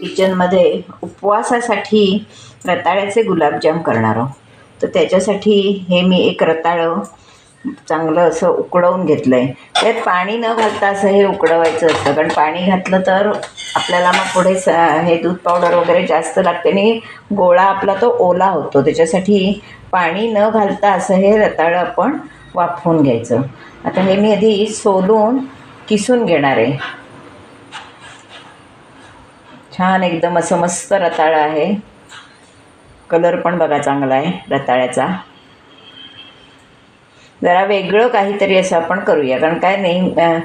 किचनमध्ये उपवासासाठी रताळ्याचे गुलाबजाम करणार आहोत तर त्याच्यासाठी हे मी एक रताळं चांगलं असं उकडवून घेतलं आहे त्यात पाणी न घालता असं हे उकडवायचं असतं. कारण पाणी घातलं तर आपल्याला मग पुढे स हे दूध पावडर वगैरे जास्त लागते आणि गोळा आपला तो ओला होतो. त्याच्यासाठी पाणी न घालता असं हे रताळं आपण वाफवून घ्यायचं. आता हे मी आधी सोलून किसून घेणार आहे. छान एकदम असं मस्त रताळं आहे. कलर पण बघा चांगला आहे रताळ्याचा. जरा वेगळं काहीतरी असं आपण करूया. कारण काय नाही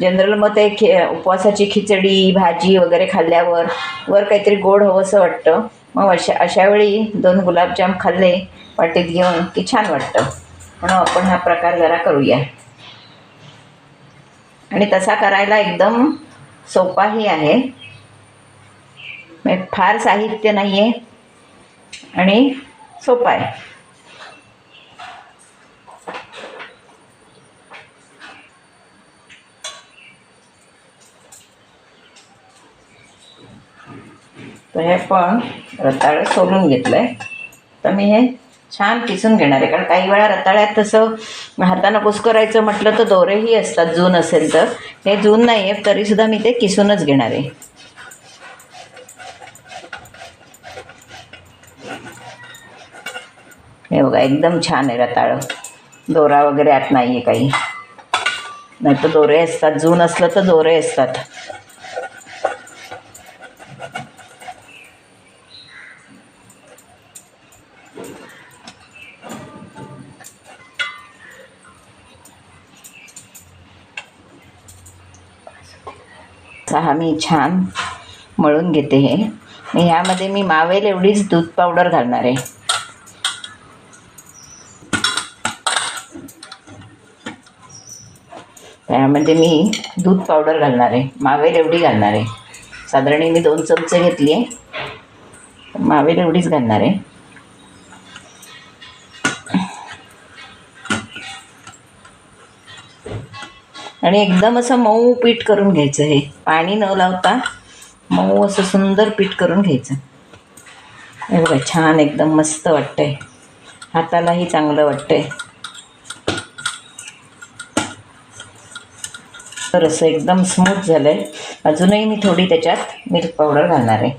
जनरल मग ते खि उपवासाची खिचडी भाजी वगैरे खाल्ल्यावर वर काहीतरी गोड हवंसं वाटतं. मग अशा अशा वेळी दोन गुलाबजाम खाल्ले वाटेत घेऊन की छान वाटतं. म्हणून आपण हा प्रकार जरा करूया. आणि तसा करायला एकदम सोपाही आहे. म्हणजे फार साहित्य नाही आहे आणि सोपा आहे. तर हे पण रताळं सोलून घेतलं आहे तर मी हे छान किसून घेणार आहे. कारण काही वेळा रताळ्यात तसं हातानं कुस्करायचं म्हटलं तर दोरेही असतात. जून असेल तर. हे जून नाही आहे तरीसुद्धा मी ते किसूनच घेणार आहे. हे बघा एकदम छान आहे रताळं. दोरा वगैरे आत नाही आहे काही. नाही तर दोरे असतात जून असलं तर दोरे असतात. हा मी छान मळून घेते हे. ह्यामध्ये मी मावेल एवढीच दूध पावडर घालणार आहे. त्यामध्ये म्हणजे मी दूध पावडर घालणार आहे. मावेल एवढी घालणार आहे. साधारण मी दोन चमचे घेतली आहे. मावेल एवढीच घालणार आहे. आणि एकदम असं मऊ पीठ करून घ्यायचं हे. पाणी न लावता मऊ असं सुंदर पीठ करून घ्यायचं. हे बघा छान एकदम मस्त वाटतंय. हातालाही चांगलं वाटतंय. तर असं एकदम स्मूथ झालं आहे अजूनही मी थोडी त्याच्यात मिल्क पावडर घालणार आहे.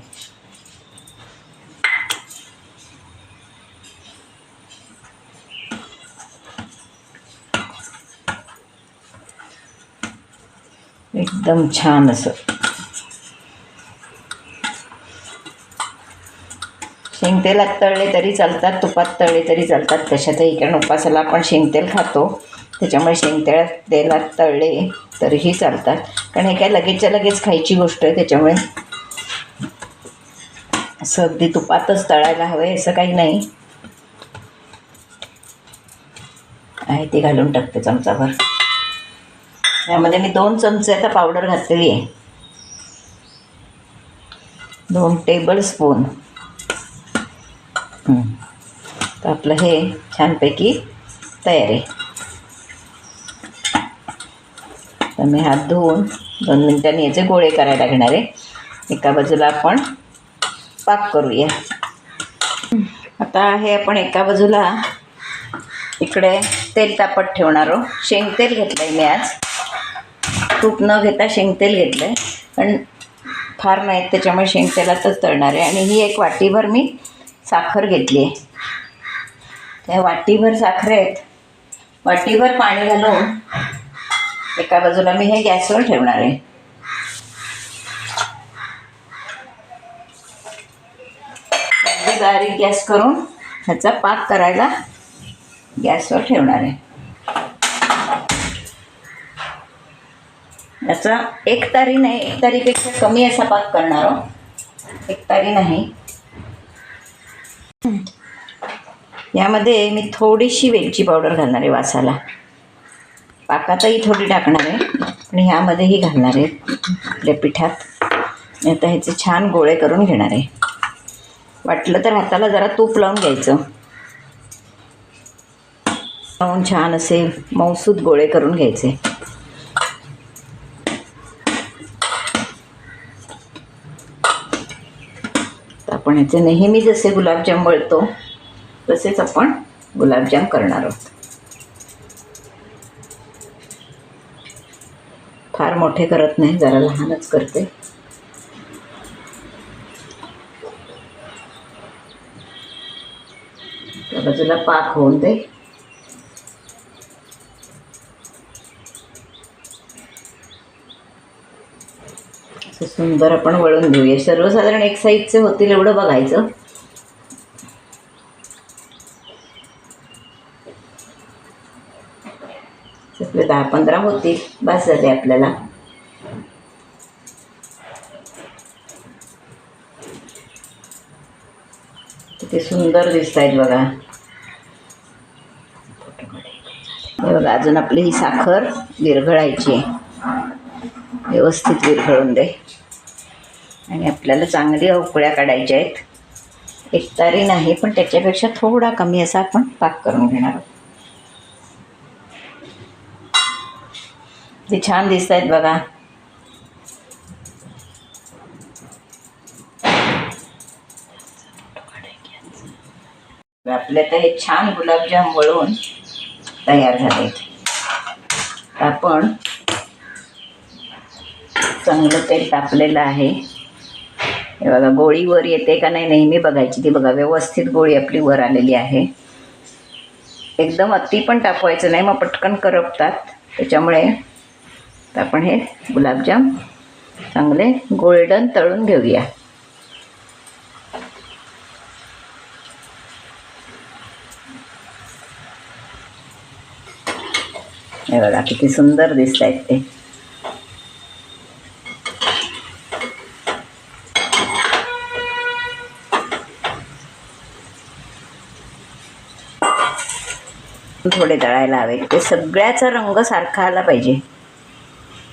एकदम छान असं. शेंगतेलात तळले तरी चालतात तुपात तळले तरी चालतात. कशातही कारण उपासाला आपण शेंगतेल खातो. त्याच्यामुळे शेंगतेळात तेलात तळले तरीही चालतात. कारण हे काय लगेचच्या लगेच खायची गोष्ट आहे त्याच्यामुळे. असं अगदी तुपातच तळायला हवं आहे असं काही नाही. आहे ते घालून टाकते चमचाभर. यामध्ये मी दोन चमचे आता पावडर घातलेली आहे. दोन टेबल स्पून तर आपलं हे छानपैकी तयार आहे. तर मी हात धुवून दोन मिनटांनी याचे गोळे करायला घेणार आहे. एका बाजूला आपण पाक करूया. आता हे आपण एका बाजूला इकडे तेल तापत ठेवणार आहोत. शेंगतेल घेतलं आहे मी आज. तूप न घेता शेंगतेल घेतलं आहे पण फार नाहीत त्याच्यामुळे शेंगतेलातच तळणार आहे. आणि ही एक वाटीभर मी साखर घेतली आहे. त्या वाटीभर साखर आहेत वाटीभर पाणी घालून एका बाजूला मी हे गॅसवर ठेवणार आहे. अगदी बारीक गॅस करून ह्याचा पाक करायला गॅसवर ठेवणार आहे. याचा एक तारी नाही एक तारीपेक्षा कमी असा पाक करणार आहोत एक तारी नाही. यामध्ये मी थोडीशी वेलची पावडर घालणार आहे वासाला. पाकातही थोडी टाकणार आहे. आणि ह्यामध्येही घालणार आहे. आपल्या पिठात. आता ह्याचे छान गोळे करून घेणार आहे. वाटलं तर हाताला जरा तूप लावून घ्यायचं. लावून छान असे मौसूद गोळे करून घ्यायचे. आपण ह्याचे नेहमी जसे गुलाबजाम वळतो. तसेच आपण गुलाबजाम करणार आहोत. फार मोठे करत नाही जरा लहानच करते. त्या बाजूला पाक होऊन दे. सुंदर आपण वळून घेऊया. सर्वसाधारण एक साईजचे होतील एवढं बघायचं. आपले दहा पंधरा होतील बस झाले आपल्याला. किती सुंदर दिसत आहेत बघा. हे बघा अजून आपली ही साखर विरघळायची आहे. व्यवस्थित विरघळून दे. आणि आपल्याला चांगली उकळ्या काढायच्या आहेत. एकतारी नाही पण त्याच्यापेक्षा थोडा कमी असा आपण पाक करून घेणार आहोत. ते छान दिसत आहेत बघा. आपले तर हे छान गुलाबजाम वळून तयार झाले आपण चांगलं तेल तापलेलं आहे. हे बघा गोळी वर येते का नाही नेहमी बघायची. ती बघा व्यवस्थित गोळी आपली वर आलेली आहे. एकदम अति पण तापवायचं नाही मग पटकन करपतात. त्याच्यामुळे तर आपण हे गुलाबजाम चांगले गोल्डन तळून घेऊया. हे बघा किती सुंदर दिसत आहेत ते. थोडे तळायला हवे ते सगळ्याचा रंग सारखा आला पाहिजे.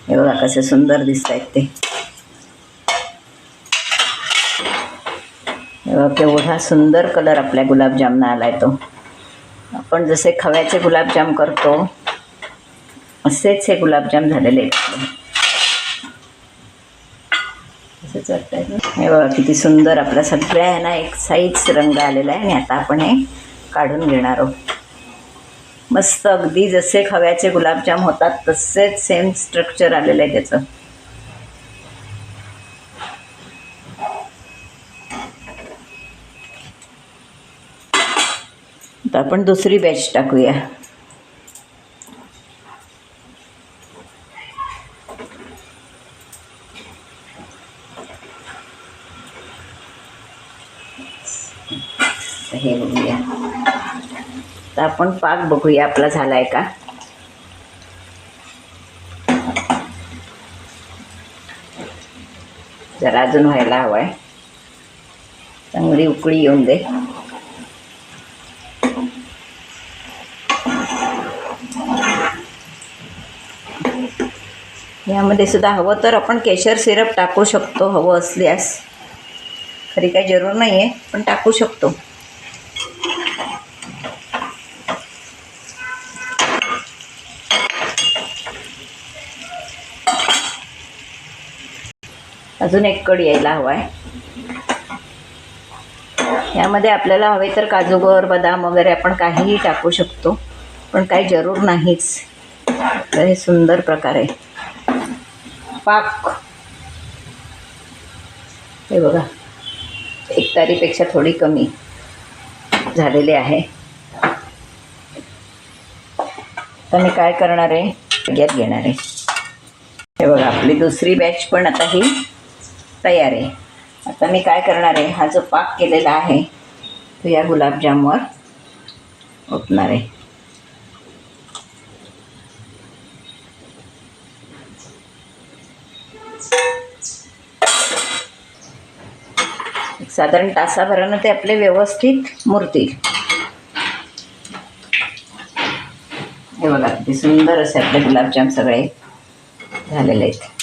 हे बघा कसे सुंदर दिसत आहेत ते. हे बघा केवढा सुंदर कलर आपल्या गुलाबजामना आहे तो. आपण जसे खव्याचे गुलाबजाम करतो असेच हे गुलाबजाम झालेले आहेत. हे बघा किती सुंदर आपला सगळ्या ह्यांना एक साईज रंग आलेला आहे आणि आता आपण हे काढून घेणार आहोत. मस्त अगदी जसे खव्याचे गुलाबजाम होतात तसेच सेम स्ट्रक्चर आलेलं आहे त्याचं. आता आपण दुसरी बॅच टाकूया हे बघूया तर आपण पाक बघूया आपला झाला आहे का? जरा अजून व्हायला हवाय. चांगली उकळी येऊन दे. यामध्ये सुद्धा हवं तर आपण केशर सिरप टाकू शकतो हवं असल्यास. खरी काही जरूर नाही आहे पण टाकू शकतो. अजून एक कड यायला हवा आहे. यामध्ये आपल्याला हवे तर काजूगर बदाम वगैरे आपण काहीही टाकू शकतो पण काही जरूर नाहीच. तर हे सुंदर प्रकार आहे. पाक. हे बघा एक तारीपेक्षा थोडी कमी झालेली आहे. तर मी काय करणार आहे? घेणार आहे. हे बघा आपली दुसरी बॅच पण आता ही तयार आहे. आता मी काय करणार आहे? हा जो पाक केलेला आहे तो या गुलाबजामवर ओतणार आहे. साधारण तासाभरानं ते आपले व्यवस्थित मुरतील. हे बघा किती सुंदर असे आपले गुलाबजाम सगळे झालेले आहेत.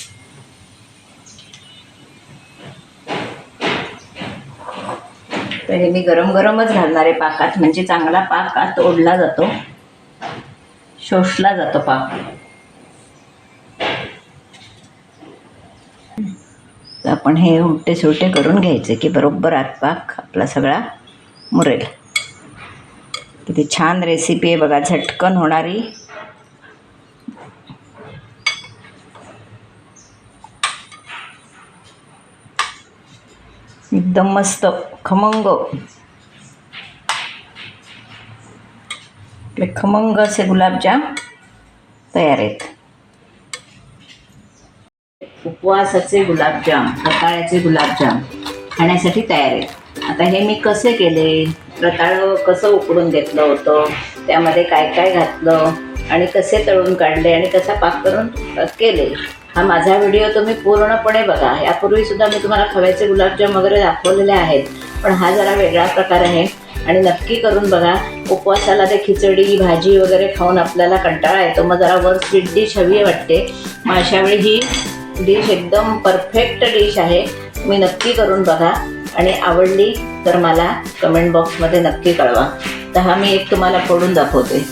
तर हे मी गरम गरमच घालणार आहे पाकात. म्हणजे चांगला पाक आत ओढला जातो. शोषला जातो पाक. तर आपण हे उलटे सुलटे करून घ्यायचे की बरोबर आत पाक आपला सगळा मुरेल. किती छान रेसिपी आहे बघा. झटकन होणारी. एकदम मस्त खमंग. आपले खमंग असे गुलाबजाम तयार आहेत. उपवासाचे गुलाबजाम रताळ्याचे गुलाबजाम खाण्यासाठी तयार आहेत. आता हे मी कसे केले? रताळं कसं उकडून घेतलं होतं? त्यामध्ये काय काय घातलं? आणि कसे तळून काढले? आणि कसा पाक करून केले? हा माझा व्हिडिओ तुम्ही पूर्णपणे बघा. यापूर्वी सुद्धा मी तुम्हाला खव्याचे गुलाबजाम वगैरे दाखवलेले आहेत. पण हा जरा वेगळा प्रकार आहे. आणि नक्की करून बघा. उपवासाला ते खिचडी भाजी वगैरे खाऊन आपल्याला कंटाळा येतो. मग जरा वर स्वीट डिश हवी वाटते. मग अशावेळी ही डिश एकदम परफेक्ट डिश आहे. तुम्ही नक्की करून बघा. आणि आवडली तर मला कमेंट बॉक्समध्ये नक्की कळवा. तर हा मी एक तुम्हाला फोडून दाखवते.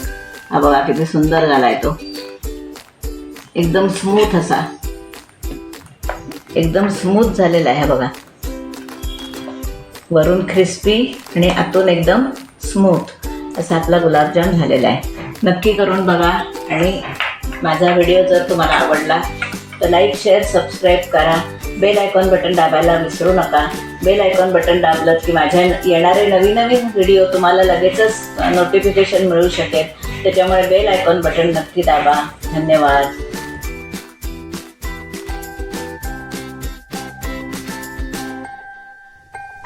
हा बघा किती सुंदर झाला आहे तो. एकदम स्मूथ असा. एकदम स्मूथ झालेला आहे बघा. वरून क्रिस्पी आणि आतून एकदम स्मूथ असा आपला गुलाबजाम झालेला आहे. नक्की करून बघा आणि माझा व्हिडिओ जर तुम्हाला आवडला तर लाईक शेअर सबस्क्राईब करा. बेल आयकॉन बटन दाबायला विसरू नका. बेल आयकॉन बटन दाबलं की माझ्या येणारे नवीन नवीन व्हिडिओ तुम्हाला लगेचच नोटिफिकेशन मिळू शकेल. त्याच्यामुळे बेल आयकॉन बटन नक्की दाबा. धन्यवाद.